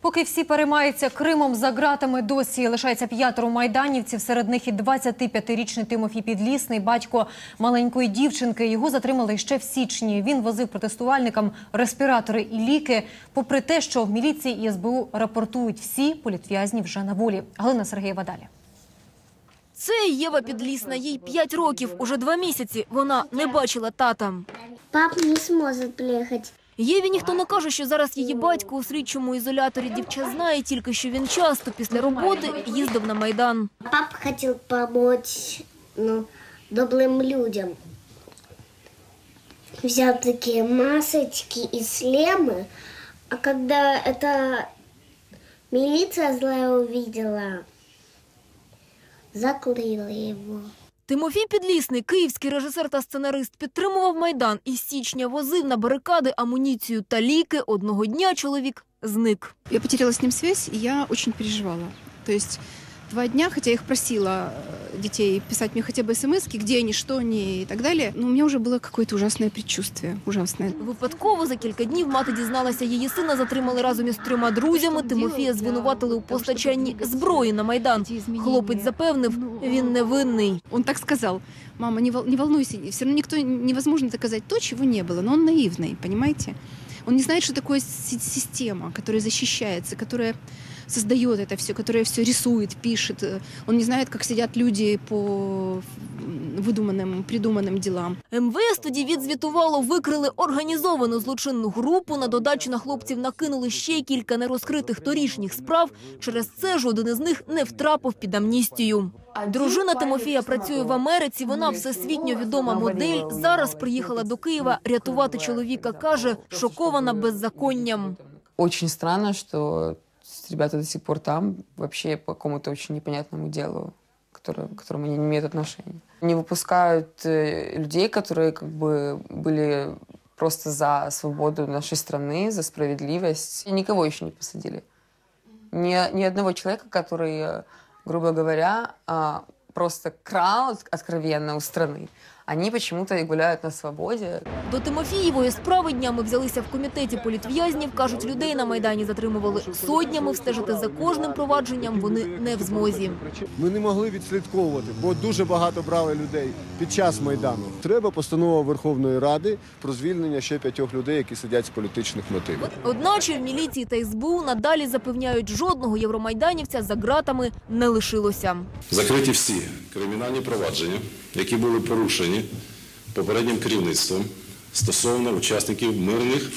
Поки всі переймаються Кримом за ґратами, досі лишається п'ятеро майданівців. Серед них і 25-річний Тимофій Підлісний, батько маленької дівчинки. Його затримали ще в січні. Він возив протестувальникам респіратори і ліки. Попри те, що в міліції і СБУ рапортують всі політв'язні вже на волі. Галина Сергієва далі. Це Єва Підлісна, їй 5 років. Уже два місяці вона не бачила тата. Пап не сможет приехать. Єві ніхто не каже, що зараз її батько у слідчому ізоляторі. Дівча знає тільки, що він часто після роботи їздив на Майдан. Папа хотел помочь ну, добрым людям. Взял такие масочки и шлемы, а когда эта милиция злая увидела, закрыла его. Тимофій Підлісний, київський режисер та сценарист, підтримував Майдан і січня возив на барикади амуніцію та ліки. Одного дня чоловік зник. Я потеряла з ним связь, і я очень переживала. То есть два дня, хотя я их просила э, детей писать мне хотя бы смс где они, что они и так далее, но у меня уже было какое-то ужасное предчувствие, ужасное. Випадково за кілька днів мати дізналася, її сина затримали разом із трьома друзями. Тимофія звинуватили у постачанні зброї на Майдан. Хлопець запевнив, він невинний. Он так сказал, мама, не, вол- не волнуйся, все равно никто невозможно доказать то, чего не было, но он наивный, понимаете? Он не знает, что такое си- система, которая защищается, которая создает это все, которая все рисует, пишет. Э, Он не знает, как сидят люди по м, выдуманным, придуманным делам. МВС тоді відзвітувало, викрили організовану злочинну групу. На додачу на хлопців накинули ще кілька нерозкритих торішніх справ. Через це жоден із них не втрапив під амністію. Дружина Тимофія працює в Америці. Вона всесвітньо відома модель. Зараз приїхала до Києва рятувати чоловіка. каже, шокована беззаконням. Очень странно, ребята до сих пор там, вообще по какому-то очень непонятному делу, которое, к которому они не имеют отношения. Не выпускают э, людей, которые как бы были просто за свободу нашей страны, за справедливость. И никого еще не посадили. Ни, ни одного человека, который, э, грубо говоря, а, просто крал откровенно у страны. Они почему-то и гуляют на свободе. До Тимофієвої справи днями взялися в комітеті політв'язнів. Кажуть, людей на Майдані затримували сотнями. Встежити за кожним провадженням вони не в змозі. Ми не могли відслідковувати, бо дуже багато брали людей під час майдану. Треба постанова Верховної Ради про звільнення ще п'ятьох людей, які сидять з політичних мотивів. Одначе в міліції та СБУ надалі запевняють, жодного євромайданівця за ґратами не лишилося. Закриті всі кримінальні провадження, які були порушені попереднім керівництвом стосовно учасників мирних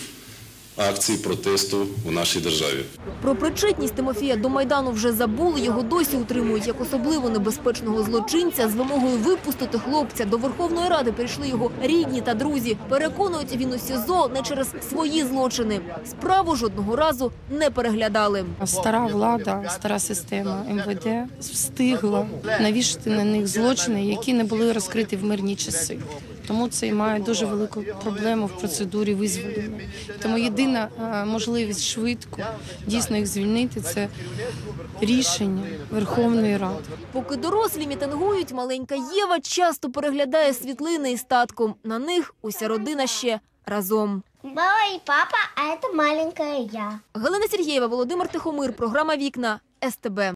акцій протесту у нашій державі. Про причетність Тимофія до Майдану вже забули. Його досі утримують як особливо небезпечного злочинця. З вимогою випустити хлопця до Верховної Ради прийшли його рідні та друзі. Переконують, він у СІЗО не через свої злочини. Справу жодного разу не переглядали. Стара влада, стара система МВД встигла навішати на них злочини, які не були розкриті в мирні часи. Тому це і має дуже велику проблему в процедурі визволення. Тому єдина е, можливість швидко дійсно їх звільнити це рішення Верховної Ради. Поки дорослі мітингують, маленька Єва часто переглядає світлини із татком. На них уся родина ще разом. Мама и папа, а это маленькая я. Галина Сергієва, Володимир Тихомир, програма Вікна СТБ.